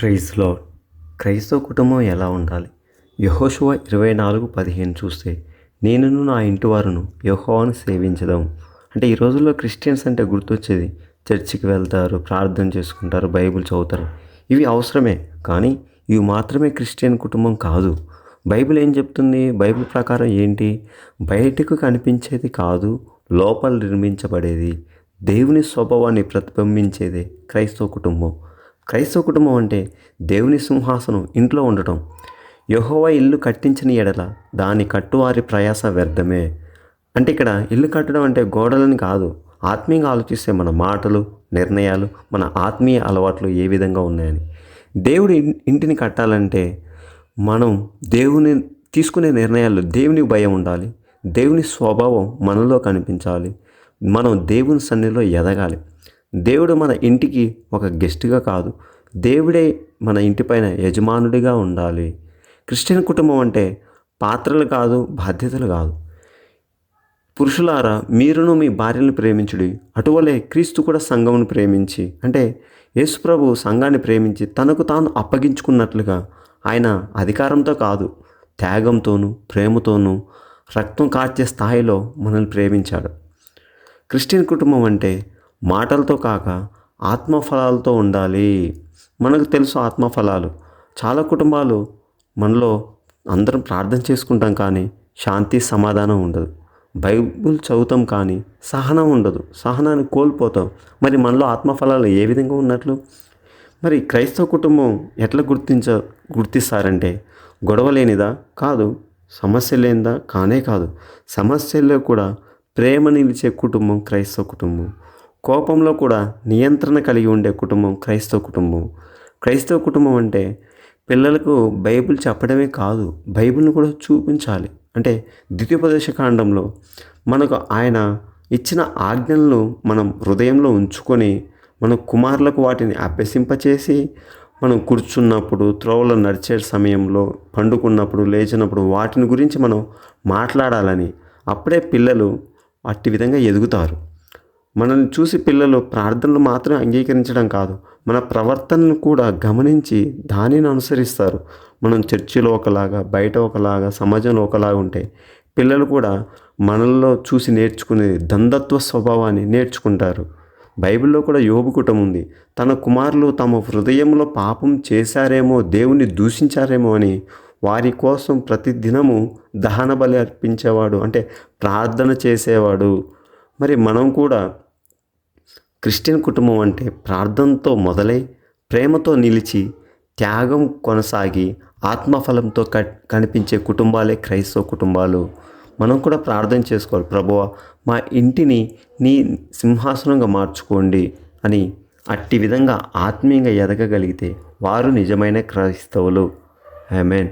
ప్రైజ్లో క్రైస్తవ కుటుంబం ఎలా ఉండాలి? యహోశువ ఇరవై నాలుగు పదిహేను చూస్తే నేనును నా ఇంటి వారును యహోవాను సేవించదాం అంటే ఈ రోజుల్లో క్రిస్టియన్స్ అంటే గుర్తొచ్చేది చర్చికి వెళ్తారు ప్రార్థన చేసుకుంటారు బైబిల్ చదువుతారు. ఇవి అవసరమే కానీ ఇవి మాత్రమే క్రిస్టియన్ కుటుంబం కాదు. బైబిల్ ఏం చెప్తుంది? బైబిల్ ప్రకారం ఏంటి? బయటకు కనిపించేది కాదు లోపల నిర్మించబడేది. దేవుని స్వభావాన్ని ప్రతిబింబించేదే క్రైస్తవ కుటుంబం. క్రైస్తవ కుటుంబం అంటే దేవుని సింహాసనం ఇంట్లో ఉండటం. యెహోవా ఇల్లు కట్టించిన ఎడల దాని కట్టువారి ప్రయాస వ్యర్థమే. అంటే ఇక్కడ ఇల్లు కట్టడం అంటే గోడలని కాదు ఆత్మీయంగా ఆలోచిస్తే మన మాటలు నిర్ణయాలు మన ఆత్మీయ అలవాట్లు ఏ విధంగా ఉన్నాయని. దేవుడి ఇంటిని కట్టాలంటే మనం దేవుని తీసుకునే నిర్ణయాలు దేవుని భయం ఉండాలి దేవుని స్వభావం మనలో కనిపించాలి మనం దేవుని సన్నిధిలో ఎదగాలి. దేవుడు మన ఇంటికి ఒక గెస్ట్గా కాదు. దేవుడే మన ఇంటిపైన యజమానుడిగా ఉండాలి. క్రిస్టియన్ కుటుంబం అంటే పాత్రలు కాదు బాధ్యతలు కాదు. పురుషులారా మీరును మీ భార్యను ప్రేమించుడి అటువలే క్రీస్తు కూడా సంఘమును ప్రేమించి అంటే యేసుప్రభు సంఘాన్ని ప్రేమించి తనకు తాను అప్పగించుకున్నట్లుగా ఆయన అధికారంతో కాదు త్యాగంతోనూ ప్రేమతోనూ రక్తం కార్చే స్థాయిలో మనల్ని ప్రేమించాడు. క్రిస్టియన్ కుటుంబం అంటే మాటలతో కాక ఆత్మఫలాలతో ఉండాలి. మనకు తెలుసు ఆత్మఫలాలు. చాలా కుటుంబాలు మనలో అందరం ప్రార్థన చేసుకుంటాం కానీ శాంతి సమాధానం ఉండదు. బైబుల్ చదువుతాం కానీ సహనం ఉండదు. సహనాన్ని కోల్పోతాం. మరి మనలో ఆత్మఫలాలు ఏ విధంగా ఉన్నట్లు? మరి క్రైస్తవ కుటుంబం ఎట్లా గుర్తించ గుర్తిస్తారంటే గొడవ లేనిదా కాదు. సమస్య లేనిదా? కానే కాదు. సమస్యల్లో కూడా ప్రేమ నిలిచే కుటుంబం క్రైస్తవ కుటుంబం. కోపంలో కూడా నియంత్రణ కలిగి ఉండే కుటుంబం క్రైస్తవ కుటుంబం. క్రైస్తవ కుటుంబం అంటే పిల్లలకు బైబిల్ చెప్పడమే కాదు బైబిల్ని కూడా చూపించాలి. అంటే ద్వితీయోపదేశ కాండంలో మనకు ఆయన ఇచ్చిన ఆజ్ఞలను మనం హృదయంలో ఉంచుకొని మన కుమారులకు వాటిని అభ్యసింపచేసి మనం కూర్చున్నప్పుడు త్రోవలో నడిచే సమయంలో పండుకున్నప్పుడు లేచినప్పుడు వాటిని గురించి మనం మాట్లాడాలని అప్పుడే పిల్లలు అట్టి విధంగా ఎదుగుతారు. మనల్ని చూసి పిల్లలు ప్రార్థనలు మాత్రం అంగీకరించడం కాదు మన ప్రవర్తనను కూడా గమనించి దానిని అనుసరిస్తారు. మనం చర్చిలో ఒకలాగా బయట ఒకలాగా సమాజంలో ఒకలాగా ఉంటే పిల్లలు కూడా మనల్లో చూసి నేర్చుకునే దందత్వ స్వభావాన్ని నేర్చుకుంటారు. బైబిల్లో కూడా యోబు ఉంది. తన కుమారులు తమ హృదయంలో పాపం చేశారేమో దేవుని దూషించారేమో అని వారి కోసం ప్రతి దినము దహన బలి అర్పించేవాడు అంటే ప్రార్థన చేసేవాడు. మరి మనం కూడా క్రిస్టియన్ కుటుంబం అంటే ప్రార్థనతో మొదలై ప్రేమతో నిలిచి త్యాగం కొనసాగి ఆత్మఫలంతో క కనిపించే కుటుంబాలే క్రైస్తవ కుటుంబాలు. మనం కూడా ప్రార్థన చేసుకోవాలి. ప్రభువా మా ఇంటిని నీ సింహాసనంగా మార్చుకోండి అని అట్టి విధంగా ఆత్మీయంగా ఎదగగలిగితే వారు నిజమైన క్రైస్తవులు. I mean